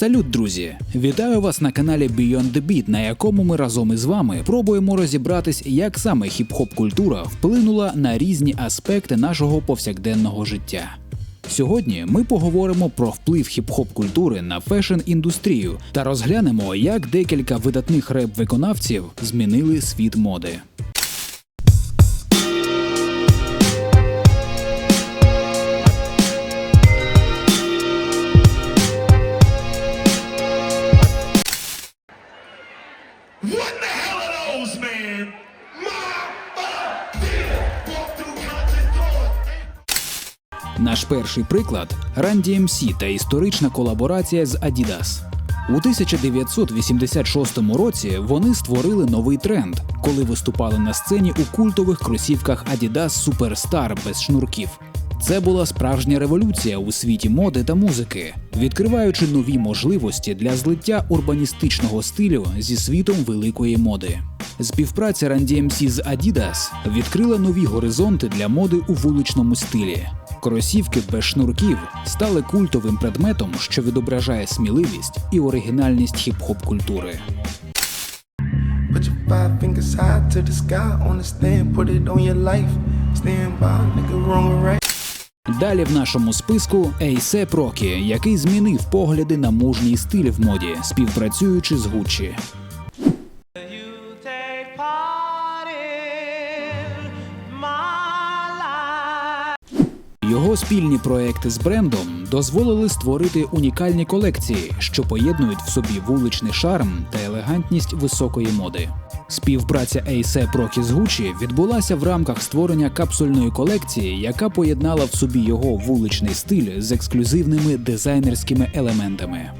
Салют, друзі! Вітаю вас на каналі Beyond the Beat, на якому ми разом із вами пробуємо розібратись, як саме хіп-хоп культура вплинула на різні аспекти нашого повсякденного життя. Сьогодні ми поговоримо про вплив хіп-хоп культури на фешн-індустрію та розглянемо, як декілька видатних реп-виконавців змінили світ моди. What the hell are those, man? Наш перший приклад Run DMC та історична колаборація з Adidas. У 1986 році вони створили новий тренд, коли виступали на сцені у культових кросівках Adidas Superstar без шнурків. Це була справжня революція у світі моди та музики, відкриваючи нові можливості для злиття урбаністичного стилю зі світом великої моди. Співпраця Run DMC з Adidas відкрила нові горизонти для моди у вуличному стилі. Кросівки без шнурків стали культовим предметом, що відображає сміливість і оригінальність хіп-хоп культури. Put your Далі в нашому списку Ейсеп Рокі, який змінив погляди на мужній стиль в моді, співпрацюючи з Гуччі. Його спільні проекти з брендом дозволили створити унікальні колекції, що поєднують в собі вуличний шарм та елегантність високої моди. Співпраця A$AP Rocky з Gucci відбулася в рамках створення капсульної колекції, яка поєднала в собі його вуличний стиль з ексклюзивними дизайнерськими елементами.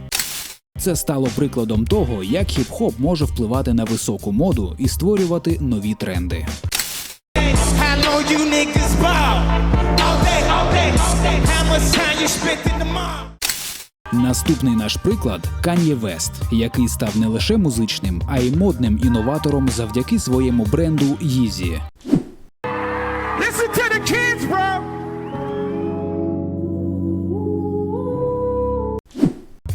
Це стало прикладом того, як хіп-хоп може впливати на високу моду і створювати нові тренди. How much time you spent in the mall? Наступний наш приклад Кан'є Вест, який став не лише музичним, а й модним інноватором завдяки своєму бренду Yeezy.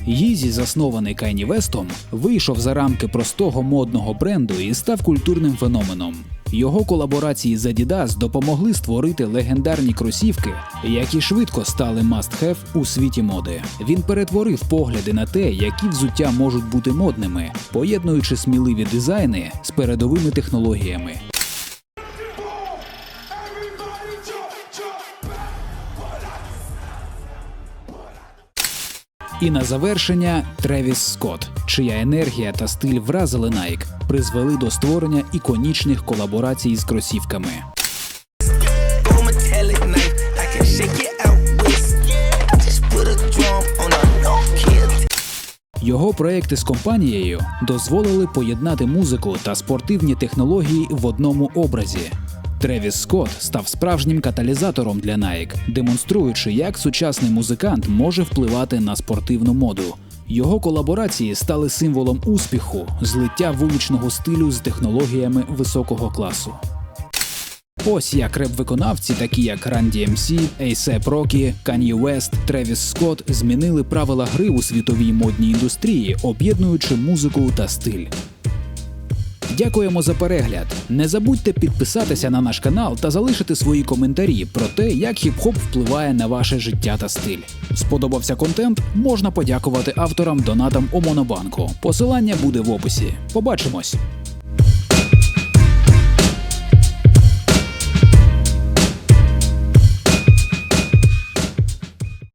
Yeezy, заснований Кан'є Вестом, вийшов за рамки простого модного бренду і став культурним феноменом. Його колаборації з Adidas допомогли створити легендарні кросівки, які швидко стали must-have у світі моди. Він перетворив погляди на те, які взуття можуть бути модними, поєднуючи сміливі дизайни з передовими технологіями. І на завершення Тревіс Скотт, чия енергія та стиль вразили Nike, призвели до створення іконічних колаборацій з кросівками. Його проекти з компанією дозволили поєднати музику та спортивні технології в одному образі. Тревіс Скотт став справжнім каталізатором для Nike, демонструючи, як сучасний музикант може впливати на спортивну моду. Його колаборації стали символом успіху, злиття вуличного стилю з технологіями високого класу. Ось як реп-виконавці, такі як Run DMC, A$AP Rocky, Kanye West, Тревіс Скотт змінили правила гри у світовій модній індустрії, об'єднуючи музику та стиль. Дякуємо за перегляд. Не забудьте підписатися на наш канал та залишити свої коментарі про те, як хіп-хоп впливає на ваше життя та стиль. Сподобався контент? Можна подякувати авторам донатам у Монобанку. Посилання буде в описі. Побачимось!